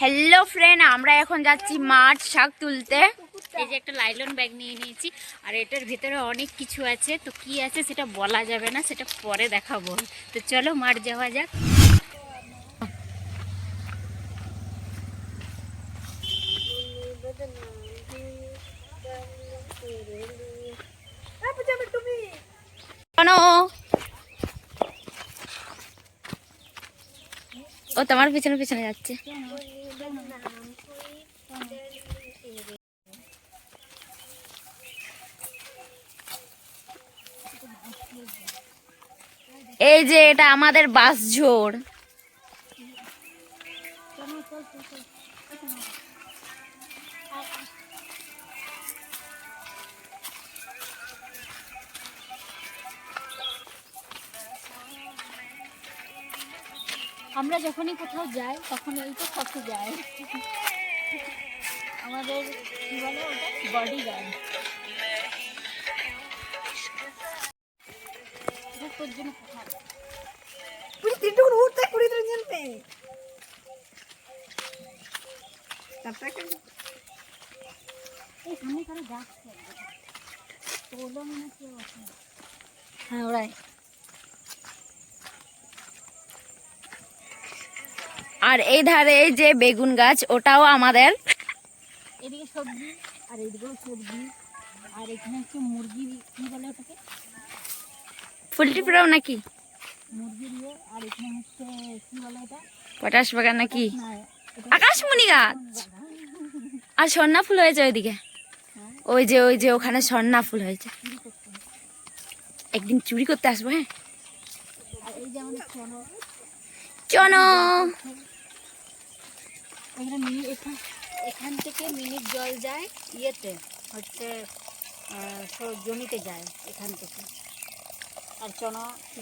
Hello friend আমরা এখন যাচ্ছি মাঠ শাক তুলতে। এই যে একটা লাইলন ব্যাগ নিয়ে নিয়েছি। আর এটার ভিতরে অনেক কিছু আছে। তো কি আছে সেটা বলা যাবে না, সেটা পরে দেখাবো। তো চলো মাঠ যাওয়া যাক। ও তোমার পিছনে পিছনে যাচ্ছে। এই যে এটা আমাদের বাস ঝোড় আমরা যখনই কোথাও যাই তখন এই তো কত যায় আমাদের কি বলে ওটা? বডি গার্ড তোর জন্য কোথাও এই সামনে কারও যাচ্ছে। তোলো মনে কেউ হ্যাঁ ওরাই। আর এই ধারে এই যে বেগুন গাছ ওটাও আমাদের। এদিকে সবজি আর এদিকেও সবজি আর এখানে হচ্ছে মুরগি কি বলে ওটাকে? পোলট্রি ফার্ম নাকি? মুরগি দিয়ে আর এখানে হচ্ছে কি বলে এটা পটাশ বাগান নাকি? আকাশমণি গাছ! আর স্বর্ণা ফুল হয়েছে ওইদিকে? ওই যে ওই যে ওখানে স্বর্ণা ফুল হয়েছে। হয়। একদিন চুরি করতে আসব হ্যাঁ? চলো এখানে থেকে মিনিট জল যায় ইয়েতে হচ্ছে জমিতে যায় এখান থেকে। আর চন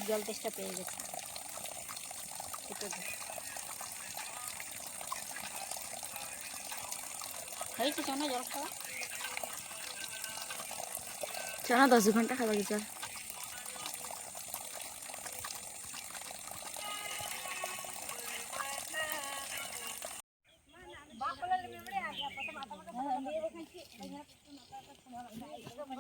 জল তেষ্টা পেয়ে গেছে। হয়েছে চন জল খাওয়া। দশ ঘণ্টা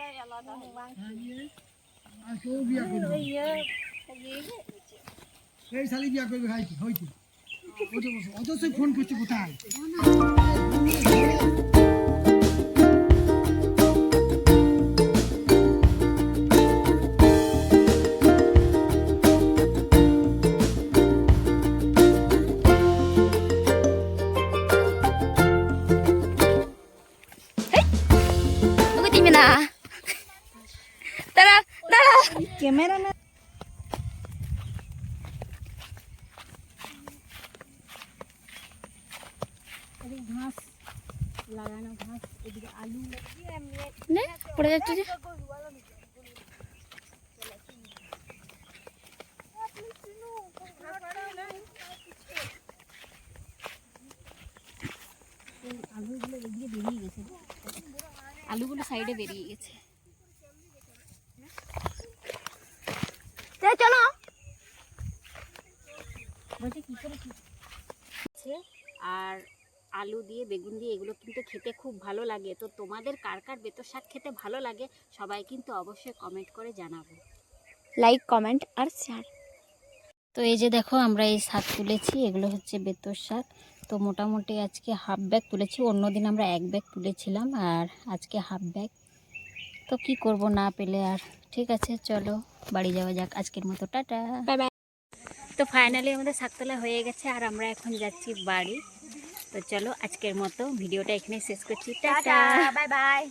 চল আর কেউ বিয়া করবে এই শালি বিয়া করবে হয়তো হয়তো অথচ ফোন করছে কোথায় ওকে দিবে না দাঁড়া এদিকে ঘাস লাগানো ঘাস এদিকে আলু নে পড়ে যাচ্ছে যে। আলুগুলো এদিকে বেরিয়ে গেছে। আলুগুলো সাইডে বেরিয়ে গেছে। চলো। বলছে কি করে কি? আছে আর আলু দিয়ে বেগুন দিয়ে এগুলো কিন্তু খেতে খুব ভালো লাগে। তো তোমাদের কার কার বেতর শাক খেতে ভালো লাগে সবাই কিন্তু অবশ্যই কমেন্ট করে জানাব। লাইক কমেন্ট আর শেয়ার তো এই যে দেখো আমরা এই শাক তুলেছি এগুলো হচ্ছে বেতর শাক। তো মোটামুটি আজকে হাফ ব্যাগ তুলেছি অন্যদিন আমরা এক ব্যাগ তুলেছিলাম আর আজকে হাফ ব্যাগ তো কি করব না পেলে আর। ঠিক আছে চলো বাড়ি যাওয়া যাক। আজকের মতো টাটা। তো ফাইনালি আমাদের সাততলা হয়ে গেছে আর আমরা এখন যাচ্ছি বাড়ি। তো চলো আজকের মতো ভিডিওটা এখানে শেষ করছি। Tata bye bye